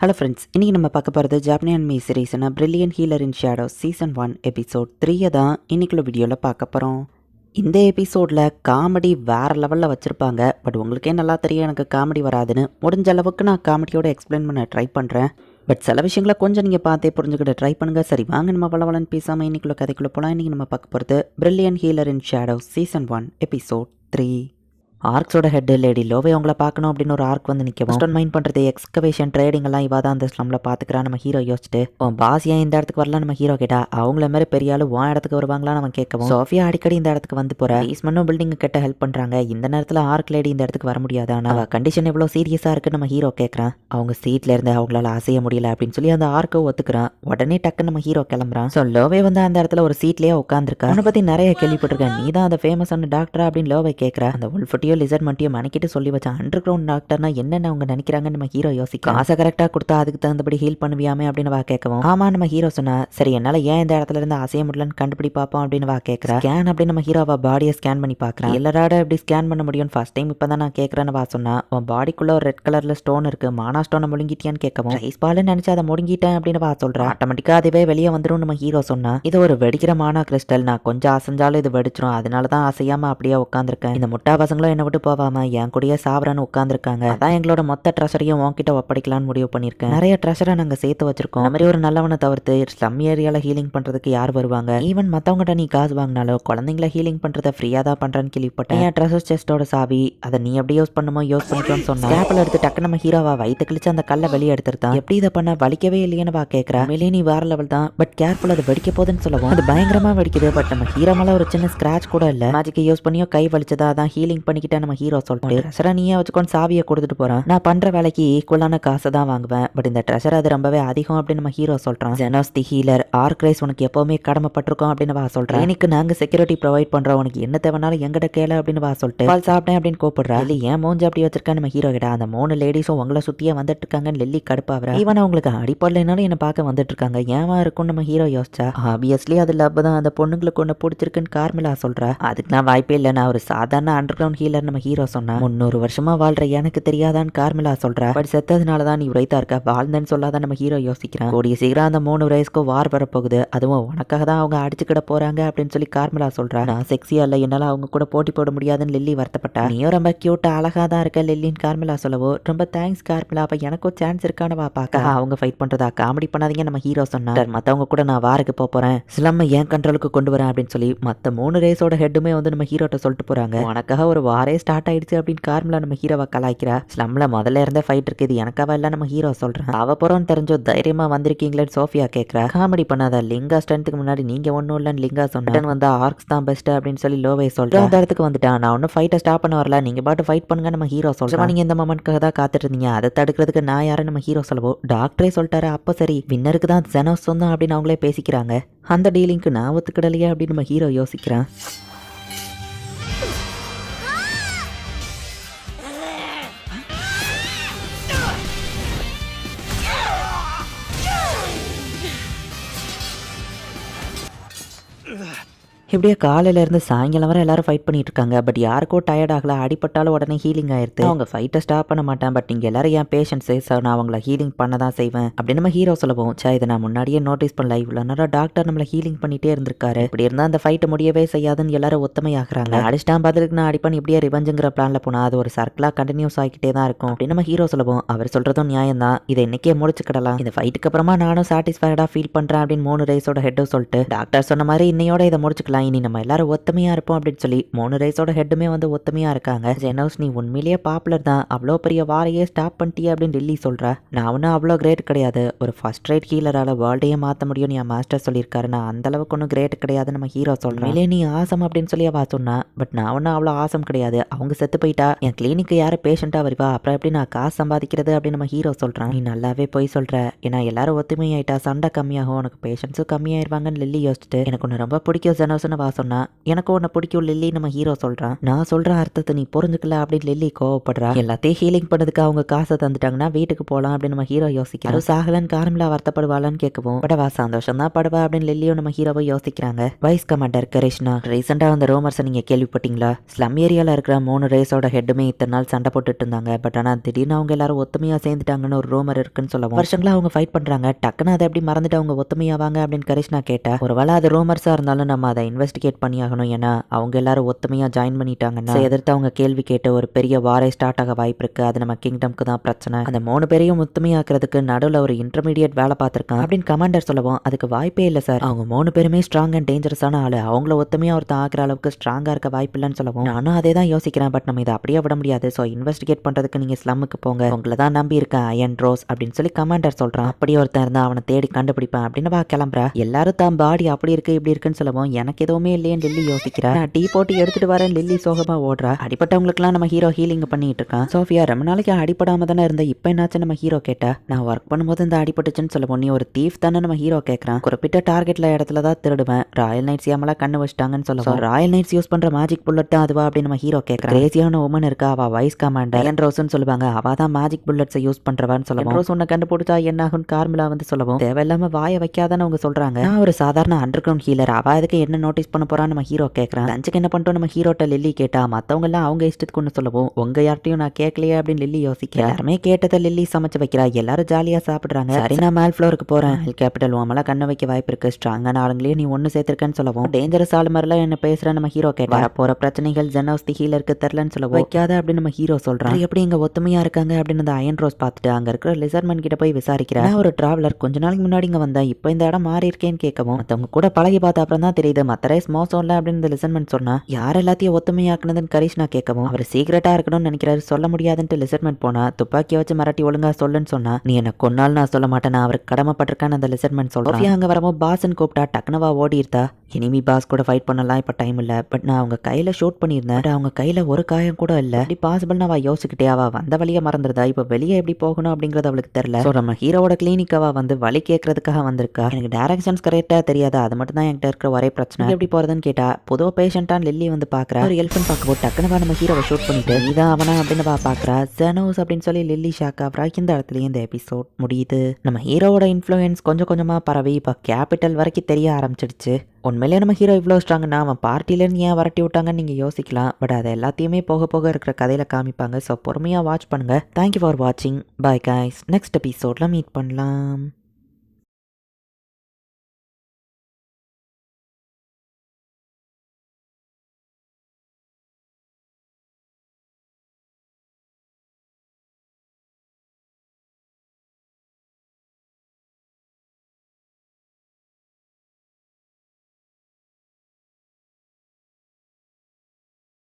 Hello friends இன்றைக்கி நம்ம பார்க்க போகிறது ஜாப்பனியன் me சீரீஸ்னா brilliant healer in shadow season one episode த்ரீயை தான் இன்னைக்குள்ள வீடியோவில் பார்க்க போகிறோம் இந்த எபிசோடில் காமெடி வேறு லெவலில் வச்சுருப்பாங்க. பட் உங்களுக்கே நல்லா தெரியும் எனக்கு காமெடி வராதுன்னு முடிஞ்ச அளவுக்கு நான் காமெடியோட எக்ஸ்பிளைன் பண்ண ட்ரை பண்ணுறேன் பட் சில விஷயங்களை கொஞ்சம் நீங்கள் பார்த்தே புரிஞ்சுக்கிட்டு ட்ரை பண்ணுங்கள் சரி வாங்க நம்ம வளவலன்னு பேசாமல் இன்றைக்குள்ள கதைக்குள்ளே போகலாம் இன்றைக்கி நம்ம பார்க்க போகிறது brilliant healer in shadow season one episode three ஆர்க்ஸோட head lady லோவே அவங்கள பார்க்கணும் அப்படின்னு ஒரு ஆர்க் வந்து நிற்கும். ஸ்டோன் மைண்ட் பண்ணுறது எக்ஸ்கவேஷன் ட்ரேடிங் எல்லாம் இவா தான் அந்த ஸ்லம்ல பார்த்துக்கிறா. நம்ம ஹீரோ யோசிச்சுட்டு உன் பாஸ் ஏன் இந்த இடத்துக்கு வரலாம் நம்ம ஹீரோ கேட்டா அவங்கள மாதிரி பெரிய ஆள் உன் இடத்துக்கு வருவாங்களா நம்ம கேட்கவும் சோஃபியா அடிக்கடி இந்த இடத்துக்கு வந்து போற. ஈஸ்மனும் பில்டிங் கிட்ட ஹெல்ப் பண்றாங்க. இந்த நேரத்தில் ஆர்க் லேடி இந்த இடத்துக்கு வர முடியாது. ஆனால் கண்டிஷன் எவ்வளோ சீரியஸாக இருக்கு நம்ம ஹீரோ கேட்குறான் அவங்க சீட்ல இருந்து அவங்களால அசைய முடியல அப்படின்னு சொல்லி அந்த ஆர்க்கை ஒத்துக்கிறான். உடனே டக்கு நம்ம ஹீரோ கிளம்புறான். ஸோ லோவே வந்து அந்த இடத்துல ஒரு சீட்லயே உட்காந்துருக்கா அவனை பத்தி நிறைய கேள்விப்பட்டிருக்கேன். நீ தான் அந்த ஃபேமஸான டாக்டரா அப்படின்னு லோவே கேட்குற அந்த உல்ஃபட்டியோ லிசர்ட் மட்டியோ மணிக்கிட்டு சொல்லி வச்சான். அண்டர் கிரவுண்ட் டாக்டர்னா என்னென்ன அவங்க நினைக்கிறாங்கன்னு நம்ம ஹீரோ யோசிக்கும் காசை கரெக்டாக கொடுத்தா அதுக்கு தகுந்தபடி ஹீல் பண்ணுவியாமே அப்படின்னு வா கேட்கவும். ஆமா நம்ம ஹீரோ சொன்னா சரி என்னால ஏன் இந்த இடத்துல இருந்து அசைய முடியலன்னு கண்டுபிடி பார்ப்போம் அப்படின்னு வா கேட்குறா. ஸ்கேன் அப்படின்னு நம்ம ஹீரோவா பாடியை ஸ்கேன் பண்ணி பார்க்குறேன். எல்லாரோட எப்படி ஸ்கேன் பண்ண முடியும் ஃபர்ஸ்ட் டைம் இப்போ தான் நான் கேட்குறேன்னு வா சொன்னா உன் பாடிக்குள்ள ஒரு ரெட் கலர்ல ஸ்டோன் இருக்கு. மானா ஸ்டோனை முழுங்கிட்டியான்னு கேட்கவும். ரைஸ் பால்னு நினைச்சு அதை முழுங்கிட்டேன் அப்படின்னு வா சொல்றேன் ஆட்டோமேட்டிக்கா அதுவே வெளியே வந்துடும் நம்ம ஹீரோ சொன்னா. இது ஒரு வெடிக்கிற மானா கிறிஸ்டல் நான் கொஞ்சம் அசைஞ்சாலும் இது வெடிச்சிரும். அதனால தான் அசையாம அப்படியே உட்காந்துருக்கேன் இந்த முட்டா பசங்களும் என்ன விட்டு போவாம என் கூடயே சாப்பிடன்னு உட்காந்துருக்காங்க அதான் எங்களோட மொத்த ட்ரெஷரையும் உன்கிட்ட ஒப்படைக்கலாம்னு முடிவு பண்ணியிருக்கேன். நிறைய ட்ரெஷரை நாங்க சேர்த்து வச்சிருக்கோம். அந்த மாதிரி ஒரு நல்லவனை தவிர்த்து ஸ்லம் ஏரியால ஹீலிங் பண்றதுக்கு யார் வருவாங்க? ஈவன் மத்தவங்ககிட்ட நீ காசு வாங்கினாலும் குழந்தைங்கள ஹீலிங் பண்றத ஃப்ரீயா தான் பண்றேன்னு கேள்விப்பட்டேன். என் ட்ரெஷர் செஸ்டோட சாவி அதை நீ எப்படி யூஸ் பண்ணுமோ யூஸ் பண்ணிக்கோன்னு சொன்னா. கேப்பில் எடுத்து டக்கு நம்ம ஹீரோவா வயிற்று கிழிச்சு அந்த கல்லை வெளியே எடுத்துருந்தான் எப்படி இதை பண்ண? வலிக்கவே இல்லையேன்னு வா கேட்கறா வெளியே நீ வேற லெவல் தான் பட் கேர்ஃபுல் அது வெடிக்க போகுதுன்னு சொல்லவும். அது பயங்கரமா வெடிக்குது பட் நம்ம ஹீரோ மேல ஒரு சின்ன ஸ்கிராச் கூட இல்ல. மேஜிக்கை யூஸ் பண்ணியோ கை வலிச்சதா அதான் ஹீலிங் பண்ணிக்கிட்டு பண்ணிக்கிட்டேன் நம்ம ஹீரோ சொல்லிட்டு ட்ரெஷரை நீயே வச்சுக்கொண்டு சாவியை கொடுத்துட்டு போறேன். நான் பண்ற வேலைக்கு ஈக்குவலான காசை தான் வாங்குவேன். பட் இந்த ட்ரெஷர் அது ரொம்பவே அதிகம் அப்படின்னு நம்ம ஹீரோ சொல்றான். Zenos the healer ark rise உனக்கு எப்பவுமே கடமைப்பட்டிருக்கோம் அப்படின்னு வா சொல்றேன். எனக்கு நாங்க செக்யூரிட்டி ப்ரொவைட் பண்றோம். உனக்கு என்ன தேவைனாலும் எங்கிட்ட கேளு அப்படின்னு வா சொல்லிட்டு பால் சாப்பிட்டேன் அப்படின்னு கூப்பிடுறா. இல்லை ஏன் மூஞ்சி அப்படி வச்சிருக்கா? நம்ம ஹீரோ கிட்ட அந்த மூணு லேடிஸும் உங்களை சுத்தியே வந்துட்டு இருக்காங்கன்னு லெல்லி கடுப்பாவரா ஈவன் அவங்களுக்கு அடிப்படலைனாலும் என்ன பார்க்க வந்துட்டு இருக்காங்க. ஏமா இருக்கும் நம்ம ஹீரோ யோசிச்சா? ஆப்வியஸ்லி அது லவ் தான். அந்த பொண்ணுங்களுக்கு ஒன்று பிடிச்சிருக்குன்னு கார்மிலா சொல்றா. அதுக்கு நான் வாய்ப்பே இல்லை. நான் ஒரு சாதாரண அண்டர் கிரவுண்ட் ஹீலர் நம்ம ஹீரோ சொன்னா முன்னூறு வருஷமா வாழ்ற எனக்கு தெரியாதான்னு கார்மிலா சொல்றா. பட் செத்ததுனால தான் நீ உரைத்தா இருக்க. வாழ்ந்தேன்னு சொல்லாதான் நம்ம ஹீரோ யோசிக்கிறான் கூடிய சீக்கிரம் அந்த மூணு வயசுக்கும் வார் வரப்போகுது. அதுவும் உனக்காக தான் அவங்க அடிச்சுக்கிட போறாங்க அப்படின்னு சொல்லி கார்மிலா சொல்றா. நான் செக்ஸியா இல்ல என்னால அவங்க கூட போட்டி போட முடியாதுன்னு லில்லி வருத்தப்பட்டா. நீயும் ரொம்ப கியூட்டா அழகா தான் இருக்க லில்லின்னு கார்மிலா சொல்லவோ ரொம்ப தேங்க்ஸ் கார்மிலா. அப்ப எனக்கும் சான்ஸ் இருக்கான்னு வா பார்க்க அவங்க ஃபைட் பண்றதா? காமெடி பண்ணாதீங்க நம்ம ஹீரோ சொன்னார் மத்தவங்க கூட நான் வாருக்கு போறேன். சிலம்ம என் கண்ட்ரோலுக்கு கொண்டு வரேன்? அப்படின்னு சொல்லி மத்த மூணு ரேஸோட ஹெட்டுமே வந்து நம்ம ஹீரோட்ட சொல்லிட்டு போறாங்க. உனக்காக ஒரு வாரே ஸ்டார்ட் ஆயிடுச்சு அப்படின்னு கார்மிலா நம்ம ஹீரோவை கலாய்க்கிறா. ஸ்லம்ல முதல்ல இருந்தே ஃபைட் இருக்கு. இது எனக்காவா இல்ல நம்ம ஹீரோ சொல்றேன் அவ போறோம் தெரிஞ்சோ தைரியமா வந்திருக்கீங்களேன்னு சோஃபியா கேட்கறா காமெடி பண்ணாத லிங்கா ஸ்ட்ரென்த்துக்கு முன்னாடி நீங்க ஒன்றும் இல்லைன்னு லிங்கா சொன்னேன் வந்து ஆர்க்ஸ் தான் பெஸ்ட் அப்படின்னு சொல்லி லோவே சொல்றேன் அந்த இடத்துக்கு வந்துட்டான் நான் ஒன்றும் ஃபைட்டை ஸ்டாப் பண்ண வரல. நீங்க பாட்டு ஃபைட் பண்ணுங்க நம்ம ஹீரோ சொல்றேன் நீங்க இந்த மொமெண்ட்காக தான் காத்துட்டு இருந்தீங்க அதை தடுக்கிறதுக்கு நான் யாரும் நம்ம ஹீரோ சொல்லவோ டாக்டரே சொல்லிட்டாரு அப்போ சரி. வின்னருக்கு தான் ஜெனோஸ் சொந்தம் அப்படின்னு அவங்களே பேசிக்கிறாங்க. அந்த டீலிங்க்கு நான் ஒத்துக்கிடலையே அப்படின்னு நம்ம ஹீரோ யோசிக்கிறான். இப்படியே காலையில இருந்து சாயங்காலம் வரை எல்லாரும் ஃபைட் பண்ணிட்டு இருக்காங்க பட் யாருக்கோ டயர்ட் ஆகல. அடிபட்டாலும் உடனே ஹீலிங் ஆயிருது. அவங்க ஃபைட்டை ஸ்டாப் பண்ண மாட்டேன். பட் நீங்க எல்லாரும் என் பேஷன்ஸு ஸோ நான் அவங்கள ஹீலிங் பண்ண தான் செய்வேன். அப்படின்னு நம்ம ஹீரோ சொல்லவும் சே இதை நான் முன்னாடியே நோட்டீஸ் பண்ணல. இவ்வளோ நேரம் டாக்டர் நம்மள ஹீலிங் பண்ணிட்டே இருந்திருக்காரு. இப்படி இருந்தா அந்த ஃபைட்டை முடியவே செய்யாதுன்னு எல்லாரும் ஒத்தமையாகிறாங்க. அடிச்சிட்டான் பதிலுக்கு நான் அடிப்பேன். இப்படியே ரிவஞ்சுங்கிற பிளான்ல போனா அது ஒரு சர்க்கிளா கண்டினியூஸ் ஆகிக்கிட்டே தான் இருக்கும். அப்படின்னு நம்ம ஹீரோ சொல்லவும் அவர் சொல்றதும் நியாயம் தான் இதை இன்னைக்கே முடிச்சுக்கிடலாம் இந்த ஃபைட்டுக்கு அப்புறமா நானும் சாட்டிஸ்ஃபைடா ஃபீல் பண்றேன் அப்படின்னு மூணு ரேஸோட ஹெட்டும் சொல்லிட்டு டாக்டர் சொன்ன மாதிரி இன்னையோட இதை முடிச்சுக்கலாம் இனி நம்ம எல்லாரும் ஒத்தமையா இருப்போம் அப்படின்னு சொல்லி மூணு ரைஸோட ஹெட்டுமே வந்து ஒத்தமையா இருக்காங்க. ஜெனோஸ் நீ உண்மையிலேயே பாப்புலர் தான். அவ்வளோ பெரிய வாரையே ஸ்டாப் பண்ணிட்டியே அப்படின்னு டெல்லி சொல்றா. நான் ஒன்றும் அவ்வளோ கிரேட் கிடையாது. ஒரு ஃபர்ஸ்ட் ரேட் ஹீலரால வேர்ல்டையே மாற்ற முடியும்னு என் மாஸ்டர் சொல்லியிருக்காரு. நான் அந்த அளவுக்கு ஒன்றும் கிரேட் கிடையாது நம்ம ஹீரோ சொல்றேன் இல்லையே நீ ஆசம் அப்படின்னு சொல்லி அவ சொன்னா. பட் நான் ஒன்றும் அவ்வளோ ஆசம் கிடையாது. அவங்க செத்து போயிட்டா. என் கிளினிக்கு யாரு பேஷண்டா வருவா? அப்புறம் எப்படி நான் காசு சம்பாதிக்கிறது அப்படின்னு நம்ம ஹீரோ சொல்றான். நீ நல்லாவே போய் சொல்ற. ஏன்னா எல்லாரும் ஒத்துமையாயிட்டா. சண்டை கம்மியாகும். உனக்கு பேஷண்ட்ஸும் கம்மியாயிருவாங்கன்னு லில்லி யோசிச்சுட்டு. எனக்கு ஒன்று ரொம்ப பிடிக்கும் ஜெனோஸ். வா சொன்னா எனக்கு உன்னை பிடிக்கும் லில்லி நம்ம ஹீரோ சொல்றான் நான் சொல்ற அர்த்தத்தை நீ புரிஞ்சுக்கல அப்படின்னு லில்லி கோவப்படுறா. எல்லாத்தையும் ஹீலிங் பண்ணதுக்கு அவங்க காசை தந்துட்டாங்கன்னா வீட்டுக்கு போகலாம் அப்படின்னு நம்ம ஹீரோ யோசிக்கிறாரு சாகலன்னு காரமிலா வருத்தப்படுவாளான்னு கேட்கவும் படவா சந்தோஷம் தான் படுவா அப்படின்னு லில்லியும் நம்ம ஹீரோவை யோசிக்கிறாங்க. வைஸ் கமாண்டர் கரிஷ்னா ரீசெண்டா வந்த ரோமர்ஸை நீங்க கேள்விப்பட்டீங்களா? ஸ்லம் ஏரியால இருக்கிற மூணு ரேஸோட ஹெட்டுமே இத்தனை நாள் சண்டை போட்டுட்டு இருந்தாங்க. பட் ஆனா திடீர்னு அவங்க எல்லாரும் ஒத்துமையா சேர்ந்துட்டாங்கன்னு ஒரு ரோமர் இருக்குன்னு சொல்லவும் வருஷங்களா அவங்க ஃபைட் பண்றாங்க. டக்குன்னு அதை எப்படி மறந்துட்டு அவங்க ஒத்துமையாவாங்க அப்படின்னு கரிஷ்னா கேட்டா ஒருவேளை அது ரோமர்ஸா இருந்தாலும் நம்ம அதை இன்வெஸ்டிகேட் பண்ணியாகணும். ஏன்னா அவங்க எல்லாரும் ஒத்துமையாக ஜாயின் பண்ணிட்டாங்கன்னா எதிர்த்து அவங்க கேள்வி கேட்டு ஒரு பெரிய வாரே ஸ்டார்ட் ஆக வாய்ப்பு இருக்கு. அது நம்ம கிங்டம்க்கு தான் பிரச்சனை. அந்த மூணு பேரையும் ஒத்துமையாக்குறதுக்கு நடுவில் ஒரு இன்டர்மீடியட் வேலை பார்த்துருக்கான் அப்படின்னு கமாண்டர் சொல்லவும் அதுக்கு வாய்ப்பே இல்லை சார் அவங்க மூணு பேருமே ஸ்ட்ராங் அண்ட் டேஞ்சரஸான ஆள். அவங்கள ஒத்துமையாக ஒருத்தன் ஆக்குற அளவுக்கு ஸ்ட்ராங்காக இருக்க வாய்ப்பு இல்லைன்னு சொல்லவும் நானும் அதே தான் யோசிக்கிறேன். பட் நம்ம இதை அப்படியே விட முடியாது. ஸோ இன்வெஸ்டிகேட் பண்ணுறதுக்கு நீங்கள் ஸ்லம்முக்கு போங்க. உங்களை தான் நம்பி இருக்கேன் அயன் ரோஸ் அப்படின்னு சொல்லி கமாண்டர் சொல்கிறான் அப்படி ஒருத்தன் இருந்தால் அவனை தேடி கண்டுபிடிப்பேன் அப்படின்னு வா கிளம்புறா. எல்லாரும் தான் பாடி அப்படி இருக்கு இப்படி இருக்குன்னு சொல்லவும் எனக்கு எதுவுமே இல்லையேன்னு லில்லி யோசிக்கிறா நான் டீ போட்டு எடுத்துட்டு வரேன் லில்லி. சோகமா ஓடுறா. அடிப்பட்டவங்களுக்குலாம் நம்ம ஹீரோ ஹீலிங் பண்ணிட்டு இருக்கான். சோஃபியா ரொம்ப நாளைக்கு அடிப்படாம தானே இருந்த இப்ப என்னாச்சு நம்ம ஹீரோ கேட்டா? நான் ஒர்க் பண்ணும்போது இந்த அடிபட்டுச்சுன்னு சொல்ல நீ ஒரு தீஃப் தானே நம்ம ஹீரோ கேட்கறான் குறிப்பிட்ட டார்கெட்ல இடத்துல தான் திருடுவேன். ராயல் நைட்ஸ் ஏமலா கண்ணு வச்சிட்டாங்கன்னு சொல்லுவோம் ராயல் நைட்ஸ் யூஸ் பண்ற மேஜிக் புல்லட் தான் அதுவா? அப்படின்னு நம்ம ஹீரோ கேட்கறான் கிரேசியான உமன் இருக்கா? அவ வைஸ் கமாண்டர் என் ரோஸ்னு சொல்லுவாங்க. அவ தான் மேஜிக் புல்லட்ஸை யூஸ் பண்றவான்னு சொல்லுவோம். ரோஸ் உன்னை கண்டுபிடிச்சா என்ன ஆகும் கார்மிலா வந்து சொல்லவும். தேவையில்லாம வாய வைக்காதான்னு அவங்க சொல்றாங்க. நான் ஒரு சாதாரண அண்டர் கிரவுண்ட் ஹீலர் அவ அதுக்கு என்ன நோட்டீஸ் பண்ண போறான்னு நம்ம ஹீரோ கேட்கறான் லஞ்சுக்கு என்ன பண்ணிட்டோம்? நம்ம ஹீரோட்ட லில்லி கேட்டா மத்தவங்க எல்லாம் அவங்க இஷ்டத்துக்கு ஒன்று சொல்லவும் உங்க யார்ட்டையும் நான் கேட்கலையே அப்படின்னு லில்லி யோசிக்கிறேன் எல்லாருமே கேட்டதை லில்லி சமைச்சு வைக்கிறா. எல்லாரும் ஜாலியா சாப்பிடுறாங்க. சரி நான் மேல் ஃப்ளோருக்கு போறேன் ஹெல் கேபிட்டல் உமெல்லாம் கண்ண வைக்க வாய்ப்பு இருக்கு. ஸ்ட்ராங்கான ஆளுங்களே நீ ஒன்று சேர்த்திருக்கேன்னு சொல்லவும். டேஞ்சரஸ் ஆளு மாதிரிலாம் என்ன பேசுற நம்ம ஹீரோ கேட்டா போற பிரச்சனைகள் ஜெனோஸ்தி ஹீலருக்கு தெரிலன்னு சொல்லவும். வைக்காத அப்படின்னு நம்ம ஹீரோ சொல்றான். எப்படி இங்க ஒத்துமையா இருக்காங்க? அப்படின்னு அந்த அயன் ரோஸ் பார்த்துட்டு அங்க இருக்கிற லிசர்மன் கிட்ட போய் விசாரிக்கிறேன் ஒரு டிராவலர் கொஞ்ச நாளைக்கு முன்னாடி இங்க வந்தேன். இப்போ இந்த இடம் மாறி இருக்கேன்னு கேட்கவும் மத்தவங்க கூட பழகி பார்த்த அப்புறம் தான் தெரியுது. மத்த ரேஸ் மோசம் இல்லை அப்படின்னு இந்த லிசர்மன் சொன்னா யார் எல்லாத்தையும் ஒத்துமையாக்குனதுன்னு கரிஷ்னா கேட்கவும் அவர் சீக்கிரட்டா இருக்கணும்னு நினைக்கிறாரு சொல்ல முடியாதுன்ட்டு லிசர்மன் போனா துப்பாக்கியை வச்சு மிரட்டி ஒழுங்கா சொல்லுன்னு சொன்னா நீ என்ன கொன்னாலும் நான் சொல்ல மாட்டேன் நான் அவருக்கு கடமைப்பட்டிருக்கேன்னு அந்த லிசர்மன் சொல்றான். அங்க வரவும் பாஸ்ன்னு கூப்பிட்டா டக்குனவா ஓடிருத்தா இனிமி பாஸ் கூட ஃபைட் பண்ணலாம் இப்போ டைம் இல்லை. பட் நான் அவங்க கையில் ஷூட் பண்ணியிருந்தேன். அவங்க கையில் ஒரு காயம் கூட இல்லை. அப்படி பாசிபிள்னு அவள் யோசிக்கிட்டே அவள் வந்த வழியை மறந்துருதா இப்போ வெளியே எப்படி போகணும் அப்படிங்கிறது அவளுக்கு தெரியல. ஸோ நம்ம ஹீரோவோட கிளினிக் அவள் வந்து வழி கேட்கறதுக்காக வந்திருக்கா. எனக்கு டேரக்ஷன்ஸ் கரெக்டாக தெரியாது. அது மட்டும் தான் என்கிட்ட இருக்கிற ஒரே பிரச்சனை. எப்படி போகிறதுன்னு கேட்டா பொதுவாக பேஷண்ட்டான லில்லி வந்து பார்க்குறா ஒரு எல்ஃபன் பார்க்க போட்டு டக்குனு நம்ம ஹீரோவை ஷூட் பண்ணிட்டு. இதான் அவனா அப்படின்னு வா பார்க்குறா ஜெனோஸ் அப்படின்னு சொல்லி லில்லி ஷாக் ஆகிறா. இந்த இடத்துலையும் இந்த எபிசோட் முடியுது. நம்ம ஹீரோவோட இன்ஃப்ளூயன்ஸ் கொஞ்சம் கொஞ்சமாக பரவி இப்போ கேபிட்டல் வரைக்கும் தெரிய ஆரம்பிச்சிடுச்சு. உண்மையிலே நம்ம ஹீரோ இவ்வளோ ஸ்ட்ராங்னா அவன் பார்ட்டிலேருந்து ஏன் வரட்டி விட்டாங்கன்னு நீங்கள் யோசிக்கலாம். பட் அது எல்லாத்தையுமே போக போக இருக்கிற கதையில் காமிப்பாங்க. ஸோ பொறுமையாக வாட்ச் பண்ணுங்கள் தேங்க்யூ ஃபார் வாட்சிங் பாய் காய்ஸ் நெக்ஸ்ட் எபிசோடில் மீட் பண்ணலாம்.